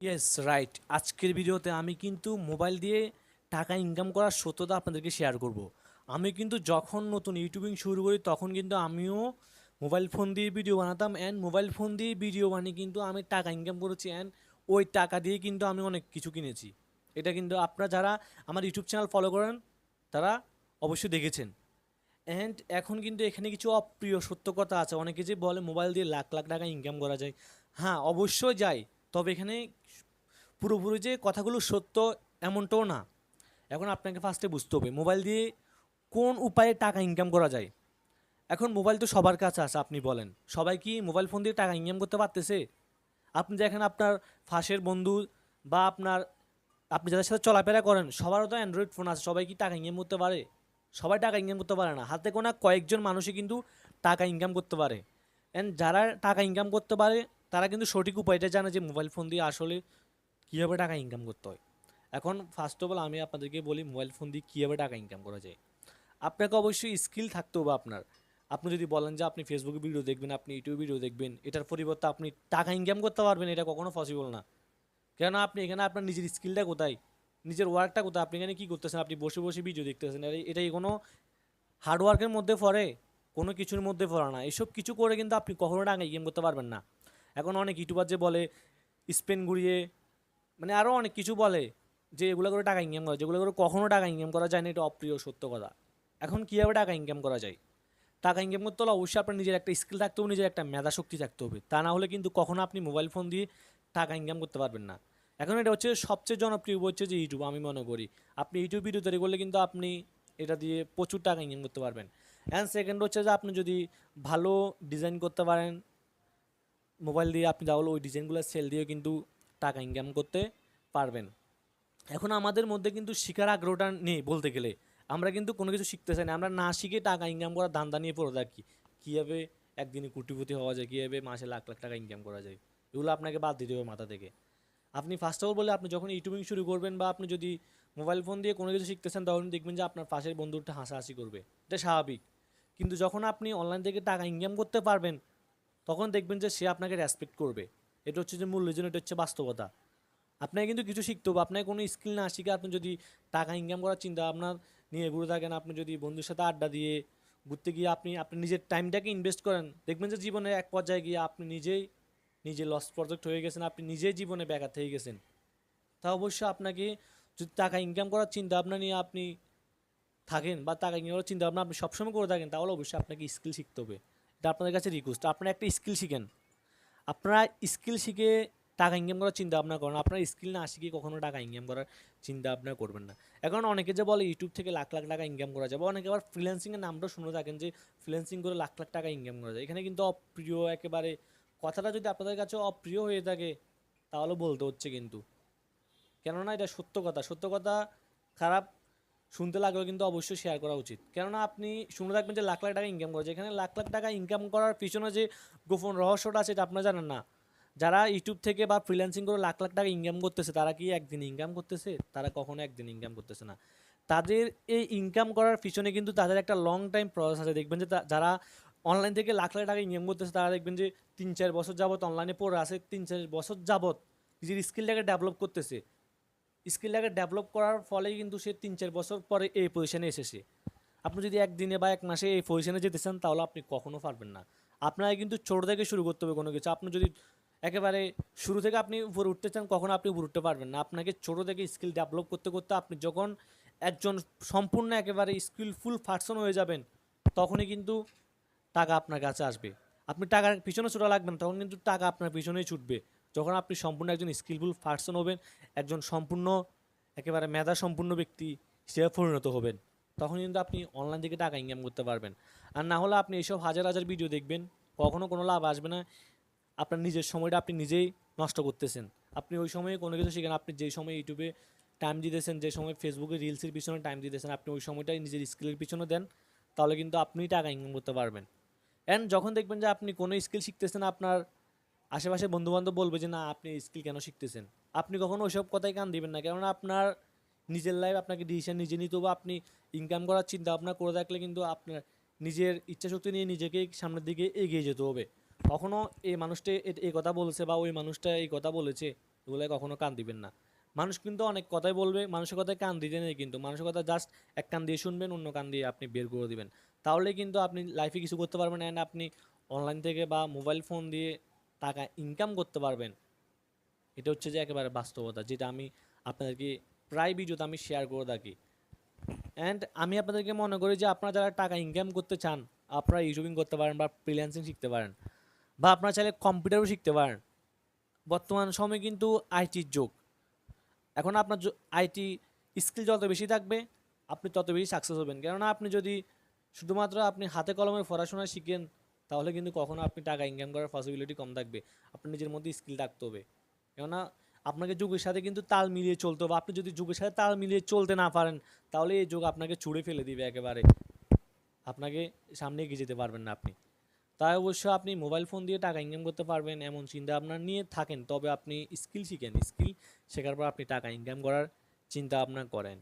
Yes right আজকের ভিডিওতে আমি কিন্তু মোবাইল দিয়ে টাকা ইনকাম করার সত্যতা আপনাদেরকে শেয়ার করব। আমি কিন্তু যখন নতুন ইউটিউবিং শুরু করি, তখন কিন্তু আমিও মোবাইল ফোন দিয়ে ভিডিও বানাতাম অ্যান্ড মোবাইল ফোন দিয়ে ভিডিও বানিয়ে কিন্তু আমি টাকা ইনকাম করেছি অ্যান্ড ওই টাকা দিয়ে কিন্তু আমি অনেক কিছু কিনেছি। এটা কিন্তু আপনারা যারা আমার ইউটিউব চ্যানেল ফলো করেন, তারা অবশ্যই দেখেছেন। অ্যান্ড এখন কিন্তু এখানে কিছু অপ্রিয় সত্য কথা আছে। অনেকে যে বলে মোবাইল দিয়ে লাখ লাখ টাকা ইনকাম করা যায়। হ্যাঁ অবশ্যই যায়। তবে এখানে পুরোপুরি যে কথাগুলো সত্য এমনটাও না। এখন আপনাকে ফার্স্টে বুঝতে হবে মোবাইল দিয়ে কোন উপায়ে টাকা ইনকাম করা যায়? এখন মোবাইল তো সবার কাছে আছে, আপনি বলেন। সবাই কি মোবাইল ফোন দিয়ে টাকা ইনকাম করতে পারতেছে? আপনি দেখেন আপনার ফাঁসের বন্ধু বা আপনার, আপনি যাদের সাথে চলাফেরা করেন, সবারও তো অ্যান্ড্রয়েড ফোন আছে, সবাই কি টাকা ইনকাম করতে পারে? সবাই টাকা ইনকাম করতে পারে না। হাতে গোনা কয়েকজন মানুষই কিন্তু টাকা ইনকাম করতে পারে। অ্যান্ড যারা টাকা ইনকাম করতে পারে, তারা কিন্তু সঠিক উপায়টা জানে যে মোবাইল ফোন দিয়ে আসলে কীভাবে টাকা ইনকাম করতে হয়? এখন ফার্স্ট অফ অল আমি আপনাদেরকে বলি মোবাইল ফোন দিয়ে কীভাবে টাকা ইনকাম করা যায়? আপনাকে অবশ্যই স্কিল থাকতে হবে আপনার। আপনি যদি বলেন যে আপনি ফেসবুকে ভিডিও দেখবেন, আপনি ইউটিউব ভিডিও দেখবেন, এটার পরিবর্তে আপনি টাকা ইনকাম করতে পারবেন, এটা কখনো পসিবল না। কেননা আপনি এখানে আপনার নিজের স্কিলটা কোথায়? নিজের ওয়ার্কটা কোথায়? আপনি এখানে কী করতেছেন? আপনি বসে বসে ভিডিও দেখতেছেন। আর এটাই কোনো হার্ডওয়ার্কের মধ্যে পড়ে? কোনো কিছুর মধ্যে পড়ে না। এসব কিছু করে কিন্তু আপনি কখনো টাকা ইনকাম করতে পারবেন না। এখন অনেক ইউটিউবার যে বলে, স্পেন ঘুরিয়ে মানে আরও অনেক কিছু বলে যে এগুলো করে টাকা ইনকাম করা, যেগুলো করে কখনো টাকা ইনকাম করা যায় না, এটা অপ্রিয়, সত্য কথা। এখন কীভাবে টাকা ইনকাম করা যায়? টাকা ইনকাম করতে হলে অবশ্যই আপনার নিজের একটা স্কিল থাকতে হবে, নিজের একটা মেধা শক্তি থাকতে হবে। তা না হলে কিন্তু কখনো আপনি মোবাইল ফোন দিয়ে টাকা ইনকাম করতে পারবেন না। এখন এটা হচ্ছে সবচেয়ে জনপ্রিয় হচ্ছে যে ইউটিউব আমি মনে করি। আপনি ইউটিউব ভিডিও তৈরি করলে কিন্তু আপনি এটা দিয়ে প্রচুর টাকা ইনকাম করতে পারবেন। অ্যান্ড সেকেন্ড হচ্ছে যে আপনি যদি ভালো ডিজাইন করতে পারেন মোবাইল দিয়ে আপনি তাহলে ওই ডিজাইনগুলো সেল দিয়ে কিন্তু টাকা ইনকাম করতে পারবেন। এখন আমাদের মধ্যে কিন্তু শিখার আগ্রহটা নেই বলতে গেলে। আমরা কিন্তু কোনো কিছু শিখতে চাই না। আমরা না শিখে টাকা ইনকাম করার ধান্দা নিয়ে পড়ে থাকি। কীভাবে একদিনে কোটিপতি হওয়া যায়, কীভাবে মাসে লাখ লাখ টাকা ইনকাম করা যায়, এগুলো আপনাকে বাদ দিতে হবে মাথা থেকে। আপনি ফার্স্ট অফ অল বলে আপনি যখন ইউটিউবিং শুরু করবেন বা আপনি যদি মোবাইল ফোন দিয়ে কোনো কিছু শিখতেছেন তখন দেখবেন যে আপনার পাশের বন্ধুটা হাসাহাসি করবে। এটা স্বাভাবিক। কিন্তু যখন আপনি অনলাইন থেকে টাকা ইনকাম করতে পারবেন, তখন দেখবেন যে সে আপনাকে রেসপেক্ট করবে। এটা হচ্ছে যে মূল্যজন এটা হচ্ছে বাস্তবতা। আপনাকে কিন্তু কিছু শিখতে হবে। আপনাকে কোনো স্কিল না শিখে আপনি যদি টাকা ইনকাম করার চিন্তা আপনার নিয়ে ঘুরে থাকেন, আপনি যদি বন্ধুর সাথে আড্ডা দিয়ে ঘুরতে গিয়ে আপনি আপনি নিজের টাইমটাকে ইনভেস্ট করেন, দেখবেন যে জীবনের এক পর্যায়ে গিয়ে আপনি নিজেই, নিজে লস প্রজেক্ট হয়ে গেছেন, আপনি নিজেই জীবনে ব্যাঘাত হয়ে গেছেন। তা অবশ্যই আপনাকে যদি টাকা ইনকাম করার চিন্তা ভাবনা নিয়ে আপনি থাকেন বা টাকা ইনকাম করার চিন্তা ভাবনা আপনি সবসময় করে থাকেন, তাহলে অবশ্যই আপনাকে স্কিল শিখতে হবে। এটা আপনাদের কাছে রিকোয়েস্ট আপনারা একটা স্কিল শিখেন। আপনারা স্কিল শিখে টাকা ইনকাম করার চিন্তা ভাবনা করেন আপনার স্কিল না শিখে কখনো টাকা ইনকাম করার চিন্তা ভাবনা করবেন না। এখন অনেকে যে বলে ইউটিউব থেকে লাখ লাখ টাকা ইনকাম করা যাবে অনেকে আবার ফ্রিল্যান্সিংয়ের নামটাও শুনে থাকেন যে ফ্রিল্যান্সিং করে লাখ লাখ টাকা ইনকাম করা যায়। এখানে কিন্তু অপ্রিয় একেবারে কথাটা যদি আপনাদের কাছে অপ্রিয় হয়ে থাকে, তাহলে বলতে হচ্ছে কিন্তু। কেননা এটা সত্য কথা। সত্য কথা খারাপ শুনতে লাগলেও কিন্তু অবশ্যই শেয়ার করা উচিত। কেননা আপনি শুনে থাকবেন যে লাখ লাখ টাকা ইনকাম করা যায় এখানে লাখ লাখ টাকা ইনকাম করার পিছনে যে গোপন রহস্যটা আছে, এটা আপনারা জানেন না। যারা ইউটিউব থেকে বা ফ্রিল্যান্সিং করে লাখ লাখ টাকা ইনকাম করতেছে, তারা কি একদিন ইনকাম করতেছে? তারা কখনো একদিন ইনকাম করতেছে না। তাদের এই ইনকাম করার পিছনে কিন্তু তাদের একটা লং টাইম প্রসেস আছে। দেখবেন যে যারা অনলাইন থেকে লাখ লাখ টাকা ইনকাম করতেছে, তারা দেখবেন যে তিন চার বছর যাবত অনলাইনে পড়ে আছে। তিন চার বছর যাবত নিজের স্কিলটাকে ডেভেলপ করতেছে। স্কিলটাকে ডেভেলপ করার ফলেই কিন্তু সে তিন চার বছর পরে এই পজিশনে এসেছে। আপনি যদি একদিনে বা এক মাসে এই পজিশনে যেতে চান, তাহলে আপনি কখনও পারবেন না। আপনাকে কিন্তু ছোট থেকে শুরু করতে হবে কোনো কিছু। আপনি যদি একেবারে শুরু থেকে আপনি উপরে উঠতে চান, কখনো আপনি উপরে উঠতে পারবেন না। আপনাকে ছোট থেকে স্কিল ডেভেলপ করতে করতে আপনি যখন একজন সম্পূর্ণ একেবারে স্কিলফুল পার্সন হয়ে যাবেন, তখনই কিন্তু টাকা আপনার কাছে আসবে। আপনি টাকার পিছনে ছোটা লাগবেন তখন কিন্তু টাকা আপনার পিছনেই ছুটবে। যখন আপনি সম্পূর্ণ একজন স্কিলফুল পার্সন হবেন, একজন সম্পূর্ণ, একেবারে মেধা সম্পূর্ণ ব্যক্তি হিসেবে পরিণত হবেন। তখন কিন্তু আপনি অনলাইন থেকে টাকা ইনকাম করতে পারবেন। আর না হলে আপনি এইসব হাজার হাজার ভিডিও দেখবেন, কখনো কোনো লাভ আসবে না। আপনার নিজের সময়টা আপনি নিজেই নষ্ট করতেছেন। আপনি ওই সময়ে কোনো কিছু শিখেন আপনি যেই সময় ইউটিউবে টাইম দিতেছেন, যে সময় ফেসবুকে রিলসের পিছনে টাইম দিতেছেন, আপনি ওই সময়টাই নিজের স্কিলের পিছনে দেন, তাহলে কিন্তু আপনি টাকা ইনকাম করতে পারবেন। অ্যান্ড যখন দেখবেন যে আপনি কোনো স্কিল শিখতেছেন আপনার আশেপাশে বন্ধুবান্ধব বলবে যে, না, আপনি স্কিল কেন শিখতেছেন? আপনি কখনো ওইসব কথাই কান দিবেন না। কেননা আপনার নিজের লাইফ আপনাকে ডিসিশন নিজে নিতে হবে। আপনি ইনকাম করার চিন্তা ভাবনা করে থাকলে কিন্তু আপনার নিজের ইচ্ছাশক্তি নিয়ে নিজেকে সামনের দিকে এগিয়ে যেতে হবে। কখনো এই মানুষটা এই কথা বলেছে বা ওই মানুষটা এই কথা বলেছে এগুলোয় কখনো কান দিবেন না। মানুষ কিন্তু অনেক কথাই বলবে, মানুষের কথায় কান দিতে নেই কিন্তু। মানুষের কথা জাস্ট এক কান দিয়ে শুনবেন, অন্য কান দিয়ে আপনি বের করে দিবেন। তাহলে কিন্তু আপনি লাইফে কিছু করতে পারবেন। অ্যান্ড আপনি অনলাইন থেকে বা মোবাইল ফোন দিয়ে টাকা ইনকাম করতে পারবেন। এটা হচ্ছে যে একেবারে বাস্তবতা, যেটা আমি আপনাদেরকে প্রায় ভিডিওতে আমি শেয়ার করে থাকি। অ্যান্ড আমি আপনাদেরকে মনে করি যে আপনারা যারা টাকা ইনকাম করতে চান, আপনারা ইউটিউবিং করতে পারেন বা ফ্রিল্যান্সিং শিখতে পারেন, বা আপনারা চাইলে কম্পিউটারও শিখতে পারেন। বর্তমান সময়ে কিন্তু আইটির যুগ। এখন আপনার আইটি স্কিল যত বেশি থাকবে, আপনি তত বেশি সাকসেস হবেন। কেননা আপনি যদি শুধুমাত্র আপনি হাতে কলমের পড়াশোনা শিখেন তাহলে কিন্তু কখনো আপনি টাকা ইনকাম করার পসিবিলিটি কম থাকবে। আপনার নিজের মধ্যে স্কিল থাকতে হবে। কেননা আপনাকে যুগের সাথে কিন্তু তাল মিলিয়ে চলতে হবে। আপনি যদি যুগের সাথে তাল মিলিয়ে চলতে না পারেন, তাহলে এই যুগ আপনাকে ছুঁড়ে ফেলে দিবে একেবারে। আপনাকে সামনে এগিয়ে যেতে পারবেন না আপনি। তাই অবশ্য আপনি মোবাইল ফোন দিয়ে টাকা ইনকাম করতে পারবেন, এমন চিন্তা আপনার নিয়ে থাকেন। তবে আপনি স্কিল শিখেন। স্কিল শেখার পর আপনি টাকা ইনকাম করার চিন্তা আপনার করেন।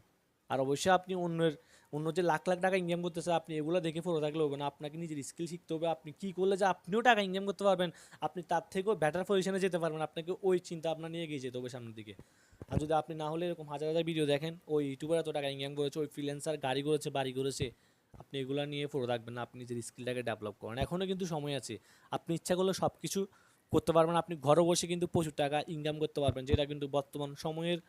আর অবশ্যই আপনি অন্যের অন্য যে লাখ লাখ টাকা ইনকাম করতেছে, আপনি এগুলো দেখে পড়ে থাকলে হবে না। আপনাকে নিজের স্কিল শিখতে হবে। আপনি কী করলে যে আপনিও টাকা ইনকাম করতে পারবেন, আপনি তার থেকেও বেটার পজিশনে যেতে পারবেন। আপনাকে ওই চিন্তা আপনার নিয়ে গিয়ে যেতে হবে সামনের দিকে। আর যদি আপনি না হলে এরকম হাজার হাজার ভিডিও দেখেন ওই ইউটিউবার এত টাকা ইনকাম করেছে, ওই ফ্রিল্যান্সার গাড়ি করেছে, বাড়ি করেছে, আপনি এগুলো নিয়ে পড়ে থাকবেন না। আপনি নিজের স্কিলটাকে ডেভেলপ করেন। এখনও কিন্তু সময় আছে। আপনি ইচ্ছা করলে সব কিছু করতে পারবেন। আপনি ঘরে বসে কিন্তু প্রচুর টাকা ইনকাম করতে পারবেন, যেটা কিন্তু বর্তমান সময়ের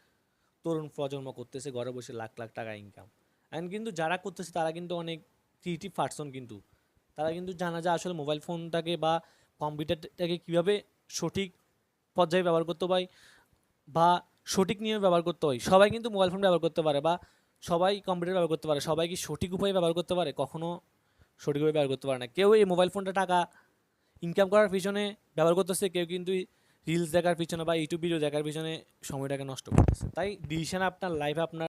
তরুণ প্রজন্ম করতেছে। ঘরে বসে লাখ লাখ টাকা ইনকাম অ্যান্ড কিন্তু যারা করতেছে, তারা কিন্তু অনেক ক্রিয়েটিভ পার্সন কিন্তু। তারা কিন্তু জানা যায় আসলে মোবাইল ফোনটাকে বা কম্পিউটারটাকে কীভাবে সঠিক পর্যায়ে ব্যবহার করতে হয় বা সঠিক নিয়মে ব্যবহার করতে হয়। সবাই কিন্তু মোবাইল ফোন ব্যবহার করতে পারে বা সবাই কম্পিউটার ব্যবহার করতে পারে। সবাই কি সঠিক উপায়ে ব্যবহার করতে পারে? কখনো সঠিকভাবে ব্যবহার করতে পারে না। কেউ এই মোবাইল ফোনটা টাকা ইনকাম করার পিছনে ব্যবহার করতেছে, কেউ কিন্তু রিলস দেখার পিছনে বা ইউটিউব ভিডিও দেখার পিছনে সময়টাকে নষ্ট করতেছে। তাই ডিসিশন আপনার লাইফে আপনার